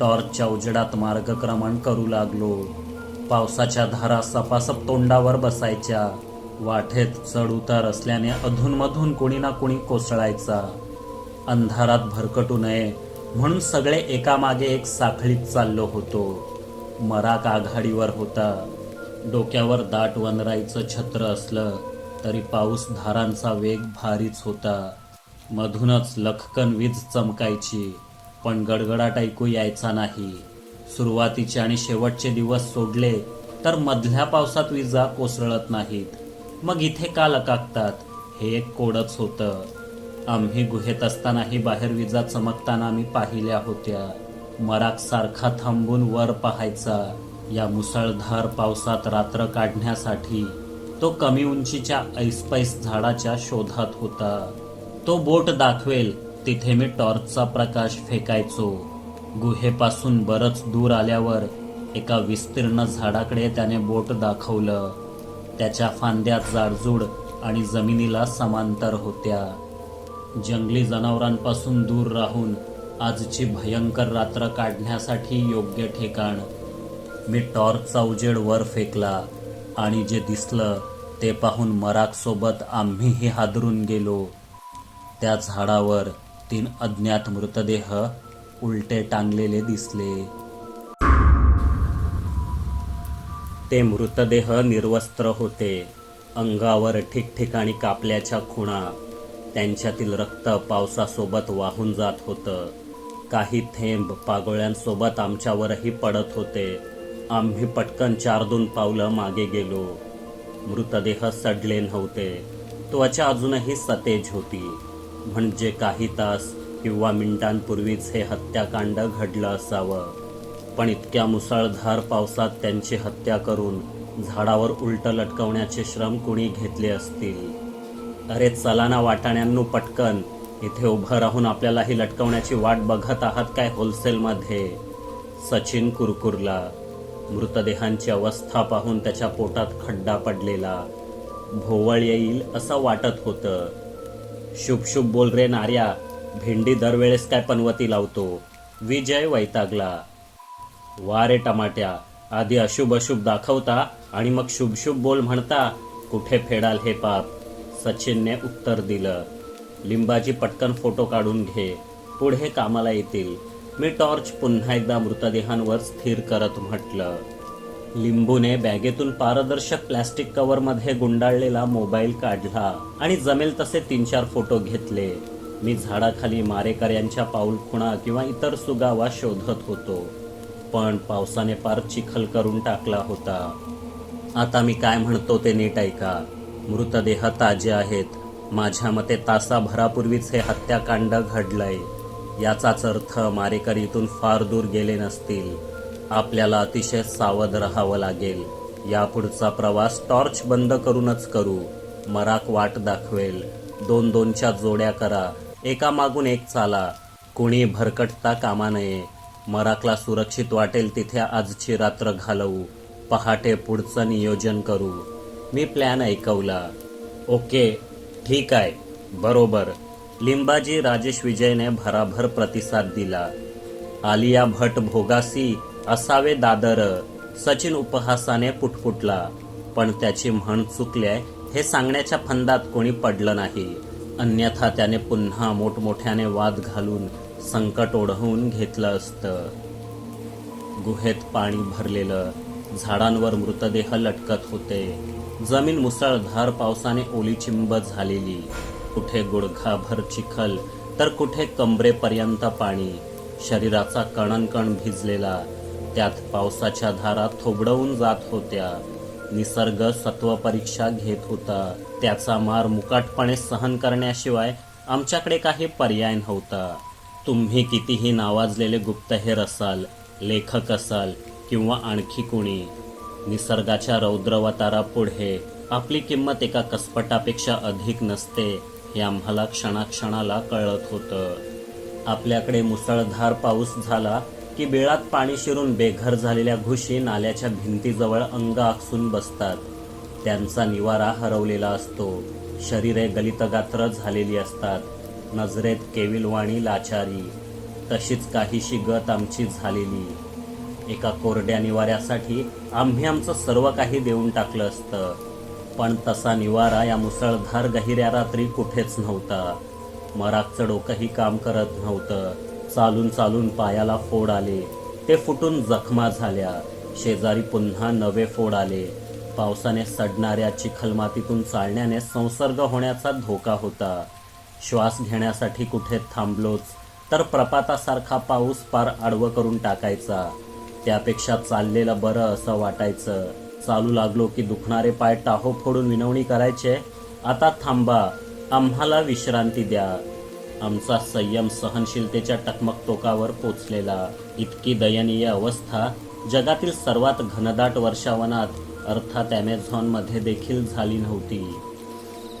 टॉर्चच्या उजेडात मार्गक्रमण करू लागलो. पावसाच्या धारा सपासप तोंडावर बसायच्या. वाटेत चढ उतार असल्याने अधूनमधून कोणी ना कोणी कोसळायचा. अंधारात भरकटू नये म्हणून सगळे एकामागे एक साखळीत चाललो होतो. मराक आघाडीवर होता. डोक्यावर दाट वनराईचं छत्र असलं तरी पाऊस धारांचा वेग भारीच होता. मधूनच लखकन वीज चमकायची. पण गडगडाट ऐकू यायचा नाही. सुरुवातीचे आणि शेवटचे दिवस सोडले तर मधल्या पावसात विजा कोसळत नाहीत. मग इथे का लकाकतात? हे एक कोडच होतं. आम्ही गुहेत असतानाही बाहेर विजा चमकताना मी पाहिल्या होत्या. मराक सारखा थांबून वर पाहायचा. या मुसळधार पावसात रात्र काढण्यासाठी तो कमी उंचीच्या ऐसपैस झाडाच्या शोधात होता. तो बोट दाखवेल तिथे मी टॉर्चचा प्रकाश फेकायचो. गुहेपासून बरंच दूर आल्यावर एका विस्तीर्ण झाडाकडे त्याने बोट दाखवलं. त्याच्या फांद्या जाडजूड आणि जमिनीला समांतर होत्या. जंगली जनावरांपासून दूर राहून आजची भयंकर रात्र काढण्यासाठी योग्य ठिकाण. मी टॉर्चचा उजेड वर फेकला आणि जे दिसलं ते पाहून मराकसोबत आम्हीही हादरून गेलो. त्या झाडावर तीन अज्ञात मृतदेह उलटे टांगलेले दिसले. ते मृतदेह निर्वस्त्र होते. अंगावर ठिकठिकाणी कापल्याच्या खुणा त्यांच्यातील रक्त पावसासोबत वाहून जात होतं. काही थेंब पागोळ्यांसोबत आमच्यावरही पडत होते. आम्ही पटकन चार दोन पावलं मागे गेलो. मृतदेह सडले नव्हते. त्वचा अजूनही सतेज होती. म्हणजे काही तास किंवा मिनिटांपूर्वीच हे हत्याकांड घडलं असावं. पण इतक्या मुसळधार पावसात त्यांची हत्या करून झाडावर उलट लटकवण्याचे श्रम कुणी घेतले असतील? अरे चला ना वाटाण्यांनो पटकन. इथे उभं राहून आपल्याला ही लटकवण्याची वाट बघत आहात काय होलसेलमध्ये? सचिन कुरकुरला. मृतदेहांची अवस्था पाहून त्याच्या पोटात खड्डा पडलेला. भोवळ येईल असं वाटत होतं. शुभ शुभ बोल रे नार्या. भेंडी दरवेळेस काय पनवती लावतो? विजय वैतागला. वा रे टमाट्या आधी अशुभ अशुभ दाखवता आणि मग शुभ शुभ बोल म्हणता कुठे फेडाल हे पाप? सचिनने उत्तर दिलं. लिंबाची पटकन फोटो काढून घे. पुढे कामाला येतील. मी टॉर्च पुन्हा एकदा मृतदेहांवर स्थिर करत म्हटलं. लिंबूने बॅगेतून पारदर्शक प्लॅस्टिक कव्हरमध्ये गुंडाळलेला मोबाईल काढला आणि जमेल तसे तीन चार फोटो घेतले. मी झाडाखाली मारेकऱ्यांच्या पाऊलखुणा किंवा इतर सुगावा शोधत होतो. पण पावसाने फार चिखल करून टाकला होता. आता मी काय म्हणतो ते नीट ऐका. मृतदेह ताजे आहेत. माझ्या मते तासाभरापूर्वीच हे हत्याकांड घडलंय. याचाच अर्थ मारेकर इथून फार दूर गेले नसतील. आपल्याला अतिशय सावध राहावं लागेल. यापुढचा प्रवास टॉर्च बंद करूनच करू. मराक वाट दाखवेल. दोन दोनच्या जोड्या करा. एका मागून एक चाला. कुणी भरकटता कामा नये. मराकला सुरक्षित वाटेल तिथे आजची रात्र घालवू. पहाटे पुढचं नियोजन करू. मी प्लॅन ऐकवला. ओके ठीक आहे. बरोबर. लिंबाजी राजेश विजयने भराभर प्रतिसाद दिला. आलिया भट भोगासी असावे दादर. सचिन उपहासाने पुटपुटला. पण त्याची म्हण चुकल्याय हे सांगण्याच्या फंदात कोणी पडलं नाही. अन्यथा त्याने पुन्हा मोठमोठ्याने वाद घालून संकट ओढवून घेतलं असतं. गुहेत पाणी भरलेलं झाडांवर मृतदेह लटकत होते. जमीन मुसळधार पावसाने ओलीचिंब झालेली. कुठे गुडघाभर चिखल तर कुठे कंबरेपर्यंत पाणी. शरीराचा कणनकण भिजलेला त्यात पावसाच्या धारा थोबडवून जात होत्या. निसर्ग सत्व परीक्षा घेत होता. त्याचा मार मुकाटपणे सहन करण्याशिवाय आमच्याकडे काही पर्याय नव्हता. तुम्ही कितीही नावाजलेले गुप्तहेर असाल लेखक असाल किंवा आणखी कुणी निसर्गाच्या रौद्रवतारापुढे आपली किंमत एका कसपटापेक्षा अधिक नसते हे आम्हाला क्षणाक्षणाला कळत होतं. आपल्याकडे मुसळधार पाऊस झाला की बिळात पाणी शिरून बेघर झालेल्या घुशी नाल्याच्या भिंतीजवळ अंग आखसून बसतात. त्यांचा निवारा हरवलेला असतो. शरीरे गलितगात्र झालेली असतात. नजरेत केविलवाणी लाचारी. तशीच काहीशी गत आमची झालेली. एका कोरड्या निवाऱ्यासाठी आम्ही आमचं सर्व काही देऊन टाकलं असतं. पण तसा निवारा या मुसळधार गहिऱ्या रात्री कुठेच नव्हता. मरागचं डोकंही काम करत नव्हतं. चालून चालून पायाला फोड आले. ते फुटून जखमा झाल्या. शेजारी पुन्हा नवे फोड आले. पावसाने सडणाऱ्या चिखलमातीतून चालण्याने संसर्ग होण्याचा धोका होता. श्वास घेण्यासाठी कुठे थांबलोच तर प्रपातासारखा पाऊस पार आडवं करून टाकायचा. त्यापेक्षा चाललेलं बरं असं वाटायचं. चालू लागलो की दुखणारे पाय टाहो फोडून विनवणी करायचे आता थांबा आम्हाला विश्रांती द्या. आमचा संयम सहनशीलतेच्या टकमक टोकावर पोचलेला. इतकी दयनीय अवस्था जगातील सर्वात घनदाट वर्षावनात अर्थात ॲमेझॉनमध्ये देखील झाली नव्हती.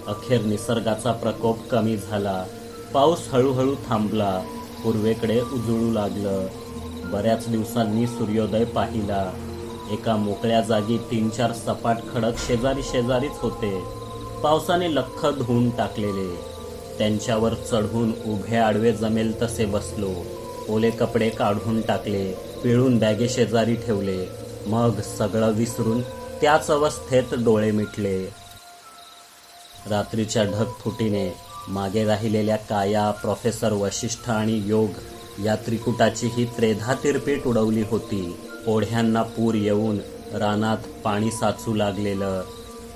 अखेर निसर्गाचा प्रकोप कमी झाला. पाऊस हळूहळू थांबला. पूर्वेकडे उजळू लागलं. बऱ्याच दिवसांनी सूर्योदय पाहिला. एका मोकळ्या जागी तीन चार सपाट खडक शेजारी शेजारीच होते. पावसाने लख्ख धुवून टाकलेले. त्यांच्यावर चढून उभे आडवे जमेल तसे बसलो. ओले कपडे काढून टाकले पिळून बॅगे शेजारी ठेवले. मग सगळं विसरून त्याच अवस्थेत डोळे मिटले. रात्रीच्या ढगफुटीने मागे राहिलेल्या काया प्रोफेसर वशिष्ठ आणि योग या त्रिकुटाची ही त्रेधा तिरपीट उडवली होती. ओढ्यांना पूर येऊन रानात पाणी साचू लागलेलं.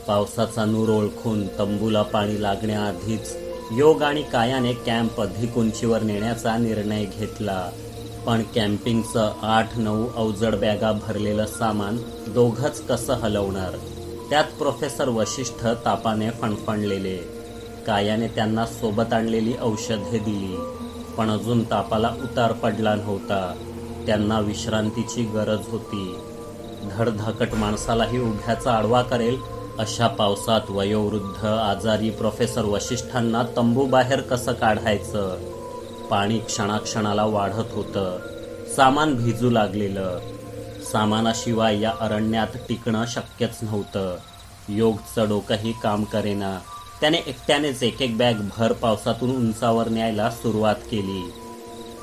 पावसाचा नूर ओळखून तंबूला पाणी लागण्याआधीच योग आणि कायाने कॅम्प अधिक उंचीवर नेण्याचा निर्णय घेतला. पण कॅम्पिंगचं आठ नऊ अवजड बॅगा भरलेलं सामान दोघंच कसं हलवणार? त्यात प्रोफेसर वशिष्ठ तापाने फणफणलेले. कायाने त्यांना सोबत आणलेली औषधे दिली पण अजून तापाला उतार पडला नव्हता. त्यांना विश्रांतीची गरज होती. धडधाकट माणसालाही उभ्याचा आडवा करेल अशा पावसात वयोवृद्ध आजारी प्रोफेसर वशिष्ठांना तंबू बाहेर कसं काढायचं? पाणी क्षणाक्षणाला वाढत होतं. सामान भिजू लागलेलं. सामानाशिवाय या अरण्यात टिकणं शक्यच नव्हतं. योगचं डोकंही काम करेना. त्याने एकट्यानेच एक एक बॅग भर पावसातून उंचावर न्यायला सुरुवात केली.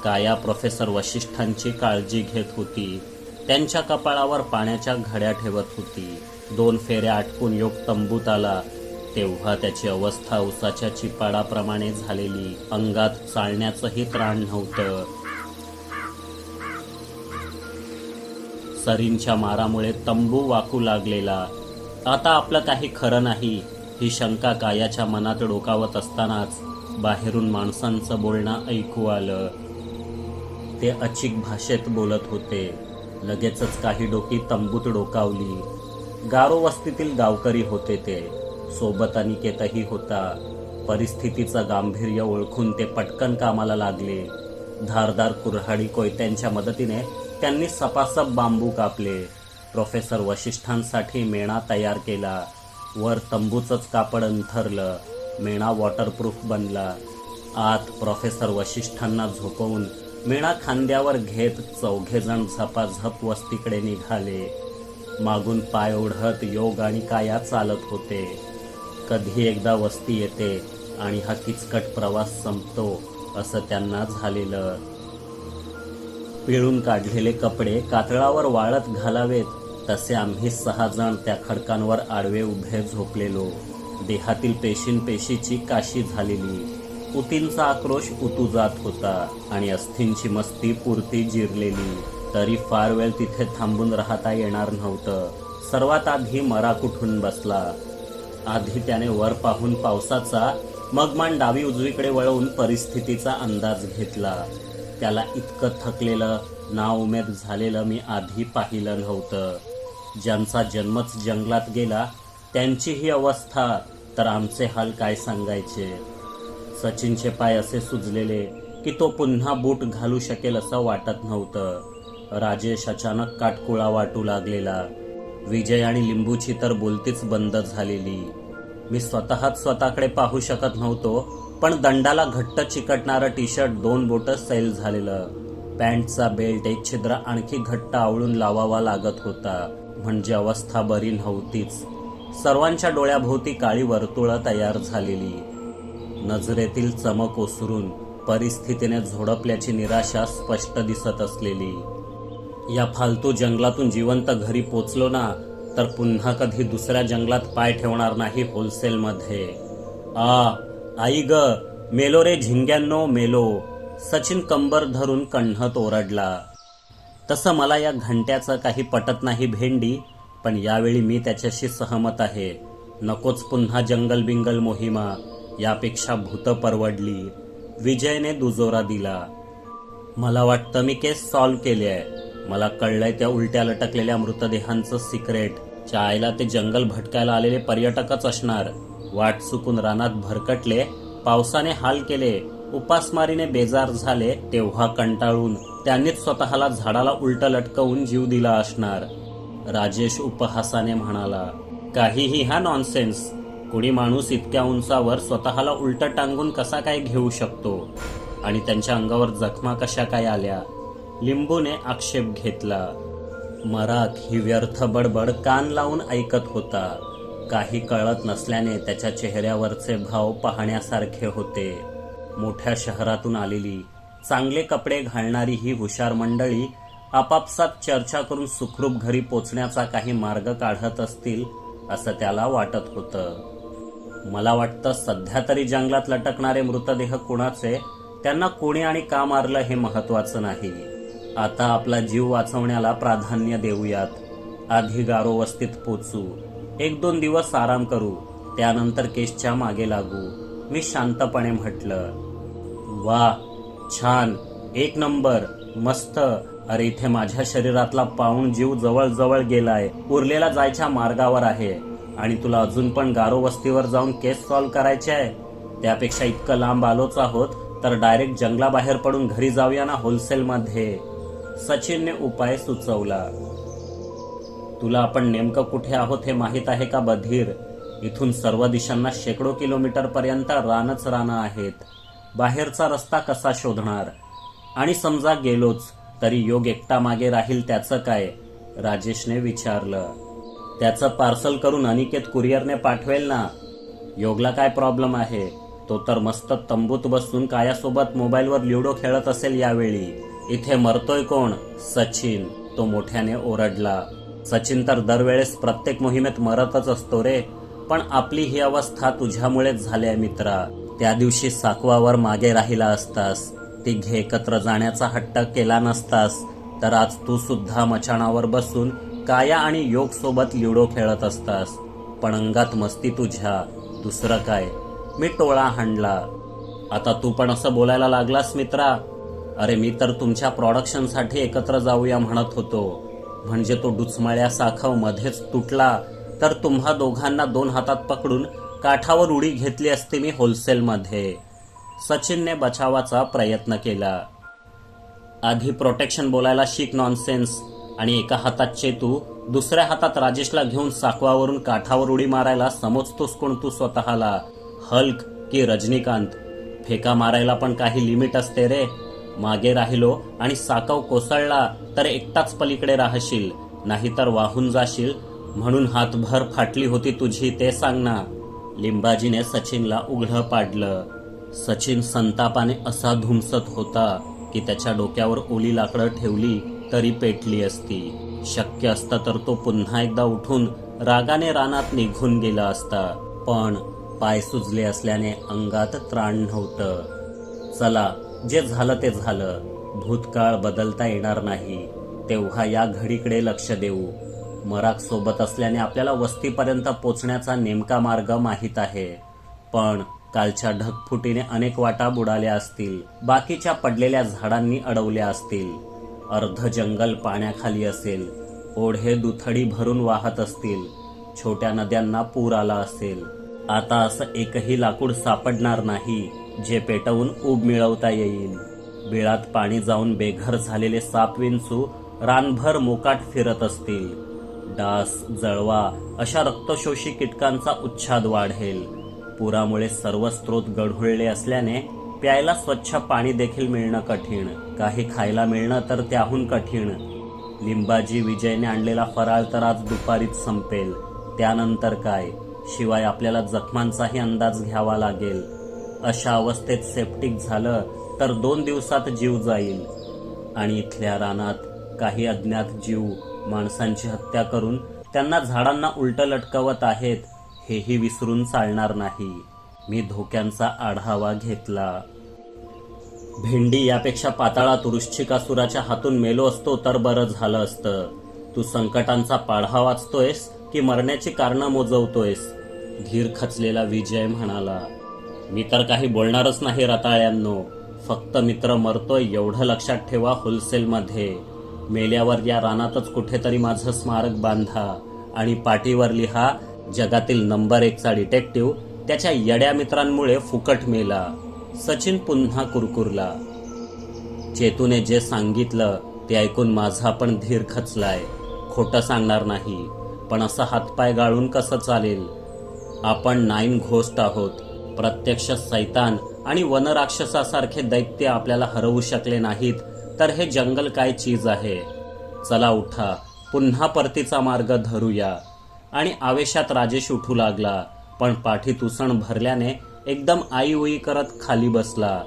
काया प्रोफेसर वशिष्ठांची काळजी घेत होती. त्यांच्या कपाळावर पाण्याच्या घड्या ठेवत होती. दोन फेऱ्या आटकून योग तंबूत आला. तेव्हा त्याची अवस्था उसाच्या चिपाडाप्रमाणे झालेली. अंगात चालण्याचंही त्राण नव्हतं. सरींच्या मारामुळे तंबू वाकू लागलेला. आता आपलं काही खरं नाही. ही शंका कायाच्या मनात डोकावत असतानाच बाहेरून माणसांचं बोलणं ऐकू आलं. ते अचिक भाषेत बोलत होते. लगेचच काही डोकी तंबूत डोकावली. गारो वस्तीतील गावकरी होते ते. सोबत अनिकेतही होता. परिस्थितीचं गांभीर्य ओळखून ते पटकन कामाला लागले. धारदार कुऱ्हाडी कोयत्यांच्या मदतीने त्यांनी सपासप बांबू कापले. प्रोफेसर वशिष्ठांसाठी मेणा तयार केला. वर तंबूचंच कापड अंथरलं. मेणा वॉटरप्रूफ बनला. आत प्रोफेसर वशिष्ठांना झोपवून मेणा खांद्यावर घेत चौघेजण झपाझप वस्तीकडे निघाले. मागून पाय ओढत योग आणि काया चालत होते. कधी एकदा वस्ती येते आणि हा किचकट प्रवास संपतो असं त्यांना झालेलं. पिळून काढलेले कपडे कातळावर वाळत घालावेत तसे आम्ही सहा जण त्या खडकांवर आडवे उभे झोपलेलो. देहातील पेशींपेशीची काशी झालेली. उतींचा आक्रोश उतू जात होता आणि अस्थींची मस्ती पुरती जिरलेली. तरी फार वेळ तिथे थांबून राहता येणार नव्हतं. सर्वात आधी मरा कुठून बसला? आधी त्याने वर पाहून पावसाचा मग मान डावी उजवीकडे वळवून परिस्थितीचा अंदाज घेतला. त्याला इतकं थकलेलं ना उमेद झालेलं मी आधी पाहिलं नव्हतं. ज्यांचा जन्मच जंगलात गेला त्यांची ही अवस्था. तर आमचे हाल काय सांगायचे? सचिनचे पाय असे सुजलेले की तो पुन्हा बूट घालू शकेल असं वाटत नव्हतं. राजेश अचानक काटकुळा वाटू लागलेला. विजय आणि लिंबूची तर बोलतीच बंद झालेली. मी स्वतःच स्वतःकडे पाहू शकत नव्हतो पण दंडाला घट्ट चिकटणारं टी शर्ट दोन बोटं सैल झालेलं. पॅन्टचा बेल्ट एक छिद्र आणखी घट्ट आवळून लावावा लागत होता. म्हणजे अवस्था बरी नव्हतीच. सर्वांच्या डोळ्याभोवती काळी वर्तुळं तयार झालेली. नजरेतील चमक ओसरून परिस्थितीने झोडपल्याची निराशा स्पष्ट दिसत असलेली. या फालतू जंगलातून जिवंत घरी पोचलो ना तर पुन्हा कधी दुसऱ्या जंगलात पाय ठेवणार नाही होलसेलमध्ये. आ आई ग मेलो रे झिंग्यांनो मेलो. सचिन कंबर धरून कण्हत ओरडला. तसं मला या घंट्याचं काही पटत नाही भेंडी पण यावेळी मी त्याच्याशी सहमत आहे. नकोच पुन्हा जंगल बिंगल मोहिमा यापेक्षा भूत परवडली. विजयने दुजोरा दिला. मला वाटतं मी केस सॉल्व्ह केली आहे. मला कळलंय त्या उलट्या लटकलेल्या मृतदेहांचं सिक्रेट चायला ते जंगल भटकायला आलेले पर्यटकच असणार. वाट चुकून रानात भरकटले पावसाने हाल केले उपासमारीने बेजार झाले तेव्हा कंटाळून त्यांनीच स्वतःला झाडाला उलट लटकवून जीव दिला असणार. राजेश उपहासाने म्हणाला काहीही हा नॉनसेन्स कुणी माणूस इतक्या उंचावर स्वतःला उलट टांगून कसा काय घेऊ शकतो? आणि त्यांच्या अंगावर जखमा कशा काय आल्या? लिंबूने आक्षेप घेतला. मरात ही व्यर्थ बडबड कान लावून ऐकत होता. काही कळत नसल्याने त्याच्या चेहऱ्यावरचे भाव पाहण्यासारखे होते. मोठ्या शहरातून आलेली चांगले कपडे घालणारी ही हुशार मंडळी आपापसात चर्चा करून सुखरूप घरी पोचण्याचा काही मार्ग काढत असतील असं त्याला वाटत होतं. मला वाटतं सध्या तरी जंगलात लटकणारे मृतदेह कुणाचे त्यांना कोणी आणि का मारलं हे महत्वाचं नाही. आता आपला जीव वाचवण्याला प्राधान्य देऊयात. आधी गारो वस्तीत पोचू. एक दोन दिवस आराम करू. त्यानंतर केसच्या मागे लागू. मी शांतपणे म्हटलं वा छान. एक नंबर. मस्त. अरे इथे माझ्या शरीरातला पाहून जीव जवळजवळ गेलाय. उरलेला जायच्या मार्गावर आहे. आणि तुला अजून पण गारो वस्तीवर जाऊन केस सॉल्व्ह करायचे आहे? त्यापेक्षा इतकं लांब आलोच आहोत तर डायरेक्ट जंगलाबाहेर पडून घरी जाऊया ना होलसेलमध्ये. सचिनने उपाय सुचवला. तुला आपण नेमकं कुठे आहोत हे माहीत आहे का बधीर? इथून सर्व दिशांना शेकडो किलोमीटर पर्यंत रानच रानं आहेत. बाहेरचा रस्ता कसा शोधणार? आणि समजा गेलोच तरी योग एकटा मागे राहील त्याचं काय? राजेशने विचारलं. त्याचं पार्सल करून अनिकेत कुरिअरने पाठवेल ना? योगला काय प्रॉब्लेम आहे? तो तर मस्त तंबूत बसून कायासोबत मोबाईलवर ल्युडो खेळत असेल यावेळी. इथे मरतोय कोण? सचिन. तो मोठ्याने ओरडला. सचिन तर दरवेळेस प्रत्येक मोहिमेत मरतच असतो रे. पण आपली ही अवस्था तुझ्यामुळेच झाली आहे मित्रा. त्या दिवशी साकवावर मागे राहिला असतास. तिघे एकत्र जाण्याचा हट्ट केला नसतास. तर आज तू सुद्धा मचाणावर बसून काया आणि योग सोबत ल्युडो खेळत असतास. पण अंगात मस्ती तुझ्या. दुसरं काय? मी टोळा हाणला. आता तू पण असं बोलायला लागलास मित्रा. अरे मी तर तुमच्या प्रॉडक्शनसाठी एकत्र जाऊया म्हणत होतो. म्हणजे तो डुचमळ्या साखव मध्येच तुटला. तर तुम्हा दोघांना दोन हातात पकडून काठावर उडी घेतली असती मी होलसेलमध्ये सचिनने बचावाचा प्रयत्न केला. आधी प्रोटेक्शन बोलायला शिक नॉनसेन्स आणि एका हातात चेतू दुसऱ्या हातात राजेशला घेऊन साकवावरून काठावर उडी मारायला समजतोस कोण तू स्वतःला. हल्क की रजनीकांत. फेका मारायला पण काही लिमिट असते रे. मागे राहिलो आणि साकव कोसळला तर एकटाच पलीकडे राहशील नाहीतर वाहून जाशील. म्हणून हातभर फाटली होती तुझी ते सांग ना लिंबाजीने सचिनला उघडं पाडलं. सचिन संतापाने असा धुमसत होता की त्याच्या डोक्यावर ओली लाकडं ठेवली तरी पेटली असती. शक्य असतं तर तो पुन्हा एकदा उठून रागाने रानात निघून गेला असता पण पाय सुजले असल्याने अंगात त्राण नव्हतं. चला जे झालं ते झालं. भूतकाळ बदलता येणार नाही. तेव्हा या घडीकडे लक्ष देऊ. मराक सोबत असल्याने आपल्याला वस्तीपर्यंत पोचण्याचा नेमका मार्ग माहीत आहे. पण कालच्या ढगफुटीने अनेक वाटा बुडाल्या असतील. बाकीच्या पडलेल्या झाडांनी अडवल्या असतील. अर्ध जंगल पाण्याखाली असेल. ओढे दुथडी भरून वाहत असतील. छोट्या नद्यांना पूर आला असेल. आता असं एकही लाकूड सापडणार नाही. जे पेटवून ऊब मिळवता येईल. बिळात पाणी जाऊन बेघर झालेले साप विंचू रानभर मोकाट फिरत असतील. डास जळवा अशा रक्तशोषी कीटकांचा उच्छाद वाढेल. पुरामुळे सर्व स्रोत गढुळले असल्याने प्यायला स्वच्छ पाणी देखील मिळणं कठीण. काही खायला मिळणं तर त्याहून कठीण. लिंबाजी विजयने आणलेला फराळ तर आज दुपारीच संपेल. त्यानंतर काय? शिवाय आपल्याला जखमांचाही अंदाज घ्यावा लागेल. अशा अवस्थेत सेप्टिक झालं तर दोन दिवसात जीव जाईल. आणि इथल्या रानात काही अज्ञात जीव माणसांची हत्या करून त्यांना झाडांना उलट लटकवत आहेत हेही विसरून चालणार नाही. मी धोक्यांचा आढावा घेतला. भेंडी यापेक्षा पाताळात वृश्चिकासुराच्या हातून मेलो असतो तर बरं झालं असतं. तू संकटांचा पाढा वाचतोयस की मरण्याची कारणं मोजवतोयस? धीर खचलेला विजय म्हणाला. मी तर काही बोलणारच नाही रताळ्यांनो. फक्त मित्र मरतोय एवढं लक्षात ठेवा होलसेलमध्ये. मेल्यावर या रानातच कुठेतरी माझं स्मारक बांधा. आणि पाठीवर लिहा जगातील नंबर एकचा डिटेक्टिव्ह त्याच्या येड्या मित्रांमुळे फुकट मेला. सचिन पुन्हा कुरकुरला. चेतूने जे सांगितलं ते ऐकून माझा पण धीर खचलाय. खोटं सांगणार नाही पण असं हातपाय गाळून कसं चालेल? आपण नाईन घोस्ट आहोत. प्रत्यक्ष सैतान आणि वनराक्षसासारखे दैत्य आपल्याला हरवू शकले नाहीत तर हे जंगल काय चीज आहे? चला उठा पुन्हा परतीचा मार्ग धरूया. आणि आवेशात राजेश उठू लागला पण पाठीत उसण भरल्याने एकदम आई उई करत खाली बसला.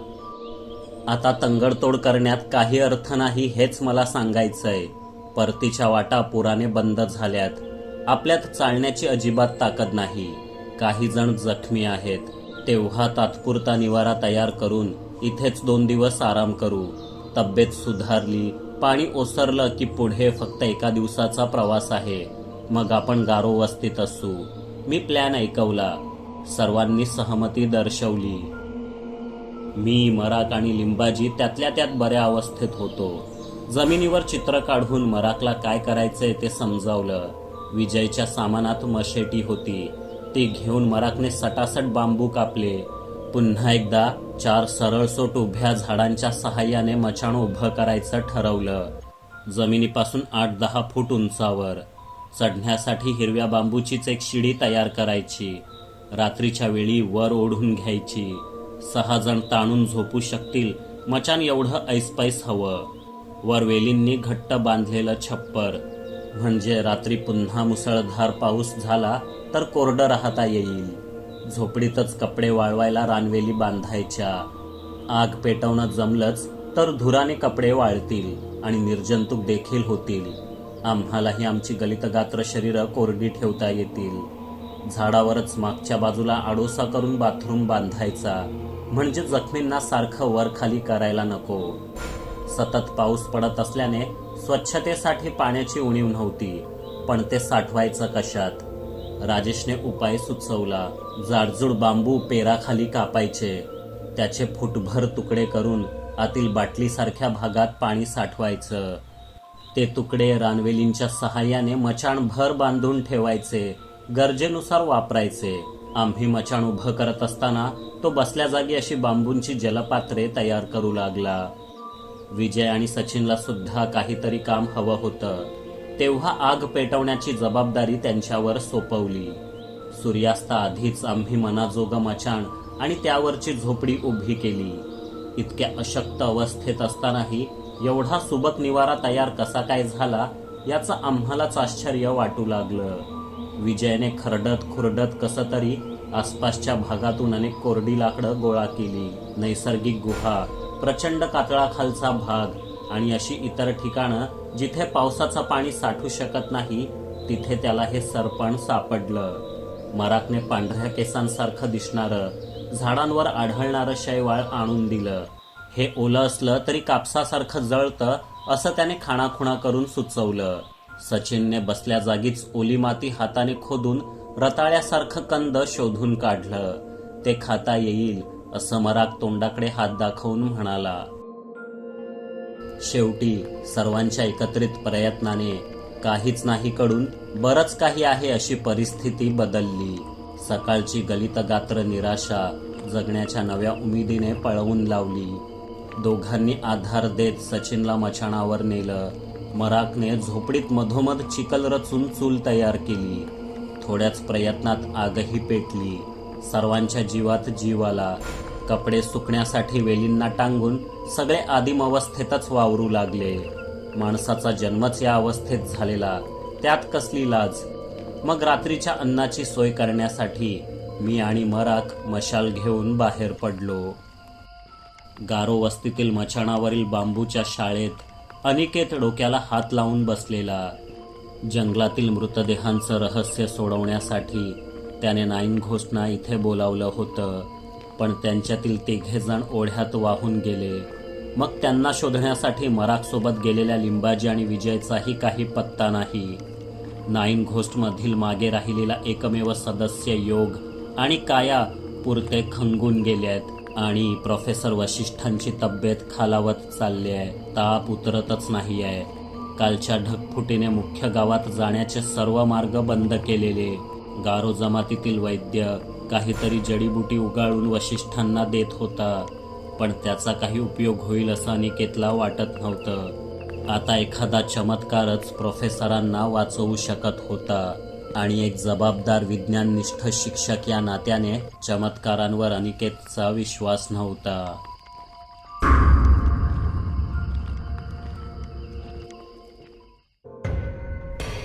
आता तंगडतोड करण्यात काही अर्थ नाही हेच मला सांगायचंय. परतीच्या वाटा पुराने बंद झाल्यात. आपल्यात चालण्याची अजिबात ताकद नाही. काही जण जखमी आहेत. तेव्हा तात्पुरता निवारा तयार करून इथेच दोन दिवस आराम करू. तब्येत सुधारली पाणी ओसरलं की पुढे फक्त एका दिवसाचा प्रवास आहे. मग आपण गारो वस्तीत असू. मी प्लॅन ऐकवला. सर्वांनी सहमती दर्शवली. मी मराक आणि लिंबाजी त्यातल्या त्यात बऱ्या अवस्थेत होतो. जमिनीवर चित्र काढून मराकला काय करायचंय ते समजावलं. विजयच्या सामानात मशेटी होती. ती घेऊन मराकने सटासट बांबू कापले. पुन्हा एकदा चार सरळसोट उभ्या झाडांच्या सहाय्याने मचाण उभं करायचं ठरवलं. जमिनीपासून आठ दहा फूट उंचावर. चढण्यासाठी हिरव्या बांबूचीच एक शिडी तयार करायची. रात्रीच्या वेळी वर ओढून घ्यायची. सहा जण ताणून झोपू शकतील. मचान एवढं ऐसपैस हवं. वर वेलींनी घट्ट बांधलेलं छप्पर. म्हणजे रात्री पुन्हा मुसळधार पाऊस झाला तर कोरडं राहता येईल. झोपडीतच कपडे वाळवायला रानवेली बांधायच्या. आग पेटवणं जमलंच तर धुराने कपडे वाळतील आणि निर्जंतुक देखील होतील. आम्हालाही आमची गलितगात्र शरीरं कोरडी ठेवता येतील. झाडावरच मागच्या बाजूला आडोसा करून बाथरूम बांधायचा. म्हणजे जखमींना सारखं वर खाली करायला नको. सतत पाऊस पडत असल्याने स्वच्छतेसाठी पाण्याची उणीव नव्हती पण ते साठवायचं कशात? राजेशने उपाय सुचवला. जाडजूड बांबू पेराखाली कापायचे. त्याचे फुटभर तुकडे करून आतील बाटलीसारख्या भागात पाणी साठवायचं. ते तुकडे रानवेलींच्या सहाय्याने मचाणभर बांधून ठेवायचे. गरजेनुसार वापरायचे. आम्ही मचाण उभं करत असताना तो बसल्या जागी अशी बांबूंची जलपात्रे तयार करू लागला. विजय आणि सचिनला सुद्धा काहीतरी काम हवं होतं. तेव्हा आग पेटवण्याची जबाबदारी त्यांच्यावर सोपवली. सूर्यास्ता आधीच आम्ही मनाजोग मचाण आणि त्यावरची झोपडी उभी केली. इतक्या अशक्त अवस्थेत असतानाही एवढा सुबक निवारा तयार कसा काय झाला याचं आम्हालाच आश्चर्य वाटू लागलं. विजयने खरडत खुरडत कसं तरी आसपासच्या भागातून अनेक कोरडी लाकडं गोळा केली. नैसर्गिक गुहा प्रचंड कातळाखालचा भाग आणि अशी इतर ठिकाणं जिथे पावसाचं पाणी साठू शकत नाही तिथे त्याला हे सरपण सापडलं. मराकने पांढऱ्या केसांसारखं दिसणारं झाडांवर आढळणारं शैवाळ आणून दिलं. हे ओलं असलं तरी कापसासारखं जळतं असं त्याने खाणाखुणा करून सुचवलं. सचिनने बसल्या जागीच ओली माती हाताने खोदून रताळ्यासारखं कंद शोधून काढलं. ते खाता येईल असं मराक तोंडाकडे हात दाखवून म्हणाला. शेवटी सर्वांच्या एकत्रित प्रयत्नाने काहीच नाही कडून बरंच काही आहे अशी परिस्थिती बदलली. सकाळची गलित गात्र निराशा जगण्याच्या नव्या उमेदीने पळवून लावली. दोघांनी आधार देत सचिनला मचाणावर नेलं. मराकने झोपडीत मधोमध चिकल रचून चूल तयार केली. थोड्याच प्रयत्नात आगही पेटली. सर्वांच्या जीवात जीव आला. कपडे सुकण्यासाठी वेलींना टांगून सगळे आदिम अवस्थेतच वावरू लागले. माणसाचा जन्मच या अवस्थेत झालेला. त्यात कसली लाज? मग रात्रीच्या अन्नाची सोय करण्यासाठी मी आणि मराक मशाल घेऊन बाहेर पडलो. गारो वस्तीतील मचाणावरील बांबूच्या शाळेत अनिकेत डोक्याला हात लावून बसलेला. जंगलातील मृतदेहांचं रहस्य सोडवण्यासाठी त्याने नाईन घोषणा इथे बोलावलं होतं. पण त्यांच्यातील तिघेजण ओढ्यात वाहून गेले. मग त्यांना शोधण्यासाठी मराकसोबत गेलेल्या लिंबाजी आणि विजयचाही काही पत्ता नाही. नाईन घोस्टमधील मागे राहिलेला एकमेव सदस्य योग आणि काया पुरते खंगून गेलेत आणि प्रोफेसर वशिष्ठांची तब्येत खालावत चालली आहे ताप उतरतच नाही आहे कालच्या ढगफुटीने मुख्य गावात जाण्याचे सर्व मार्ग बंद केलेले. गारो जमातीतील वैद्य काहीतरी जडीबुटी उगाळून वशिष्ठांना देत होता पण त्याचा काही उपयोग होईल असं अनिकेतला वाटत नव्हतं. आता एखादा चमत्कारच प्रोफेसरांना वाचवू शकत होता आणि एक जबाबदार विज्ञाननिष्ठ शिक्षक या नात्याने चमत्कारांवर अनिकेतचा विश्वास नव्हता.